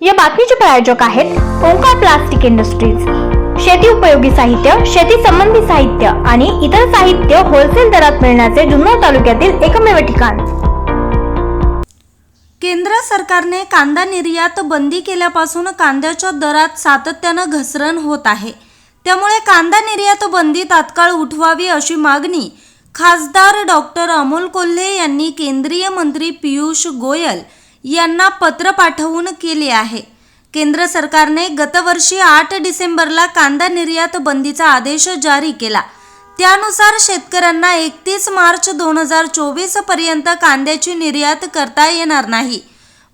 या बातमीचे प्रायोजक आहेत ओंकार प्लास्टिक इंडस्ट्रीज. शेती उपयोगी साहित्य शेती संबंधी साहित्य आणि इतर साहित्य होलसेल दरात मिळण्याचे जुन्नर तालुक्यातील एकमेव ठिकाण. केंद्र सरकारने कांदा निर्यात बंदी केल्यापासून कांद्याच्या दरात सातत्यानं घसरण होत आहे. त्यामुळे कांदा निर्यात बंदी तात्काळ उठवावी अशी मागणी खासदार डॉक्टर अमोल कोल्हे यांनी केंद्रीय मंत्री पियुष गोयल यांना पत्र पाठवून केले आहे. केंद्र सरकारने गतवर्षी आठ डिसेंबरला कांदा निर्यात बंदीचा आदेश जारी केला. त्यानुसार शेतकऱ्यांना एकतीस मार्च दोन हजार चोवीसपर्यंत कांद्याची निर्यात करता येणार नाही.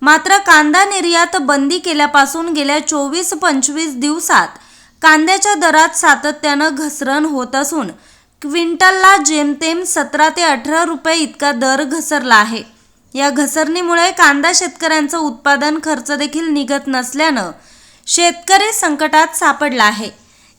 मात्र कांदा निर्यात बंदी केल्यापासून गेल्या चोवीस पंचवीस दिवसात कांद्याच्या दरात सातत्यानं घसरण होत असून क्विंटलला जेमतेम सतरा ते अठरा रुपये इतका दर घसरला आहे. या घसरणीमुळे कांदा शेतकऱ्यांचं उत्पादन खर्च देखील निघत नसल्यानं शेतकरी संकटात सापडला आहे.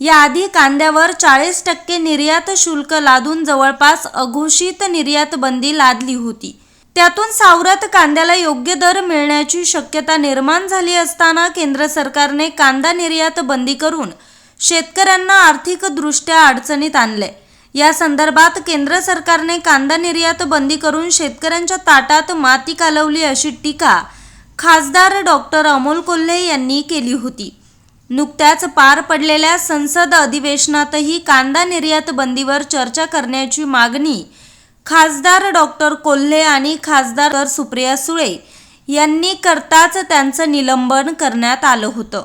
याआधी कांद्यावर चाळीस टक्के निर्यात शुल्क लादून जवळपास अघोषित निर्यात बंदी लादली होती. त्यातून सावरत कांद्याला योग्य दर मिळण्याची शक्यता निर्माण झाली असताना केंद्र सरकारने कांदा निर्यात बंदी करून शेतकऱ्यांना आर्थिकदृष्ट्या अडचणीत आणले या संदर्भात केंद्र सरकारने कांदा निर्यात बंदी करून शेतकऱ्यांच्या ताटात माती कालवली अशी टीका खासदार डॉक्टर अमोल कोल्हे यांनी केली होती. नुकत्याच पार पडलेल्या संसद अधिवेशनातही कांदा निर्यात बंदीवर चर्चा करण्याची मागणी खासदार डॉक्टर कोल्हे आणि खासदार सुप्रिया सुळे यांनी करताच त्यांचं निलंबन करण्यात आलं होतं.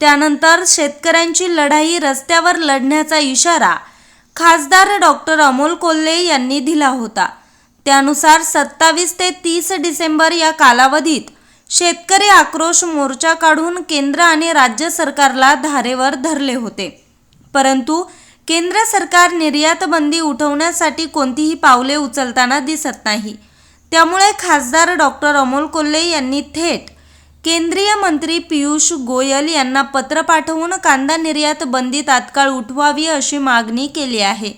त्यानंतर शेतकऱ्यांची लढाई रस्त्यावर लढण्याचा इशारा खासदार डॉक्टर अमोल कोल्हे यांनी दिला होता. त्यानुसार सत्तावीस ते तीस डिसेंबर या कालावधीत शेतकरी आक्रोश मोर्चा काढून केंद्र आणि राज्य सरकारला धारेवर धरले होते. परंतु केंद्र सरकार निर्यात बंदी उठवण्यासाठी कोणतीही पावले उचलताना दिसत नाही. त्यामुळे खासदार डॉक्टर अमोल कोल्हे यांनी थेट केंद्रीय मंत्री पियुष गोयल यांना पत्र पाठवून कांदा निर्यात बंदी तात्काळ उठवावी अशी मागणी केली आहे.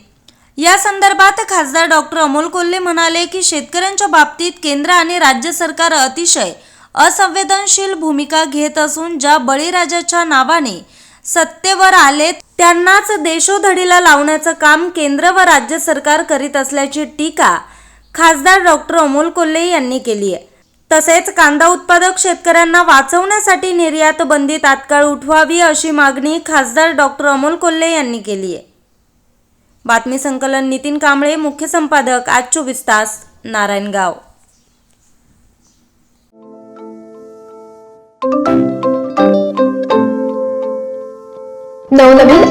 या संदर्भात खासदार डॉक्टर अमोल कोल्हे म्हणाले की शेतकऱ्यांच्या बाबतीत केंद्र आणि राज्य सरकार अतिशय असंवेदनशील भूमिका घेत असून ज्या बळीराजाच्या नावाने सत्तेवर आले त्यांनाच देशोधडीला लावण्याचं काम केंद्र व राज्य सरकार करीत असल्याची टीका खासदार डॉक्टर अमोल कोल्हे यांनी केली आहे. तसेच कांदा उत्पादक शेतकऱ्यांना वाचवण्यासाठी निर्यात बंदी तात्काळ उठवावी अशी मागणी खासदार डॉक्टर अमोल कोल्हे यांनी केली आहे. बातमी संकलन नितीन कांबळे मुख्य संपादक आज चोवीस तास नारायणगाव.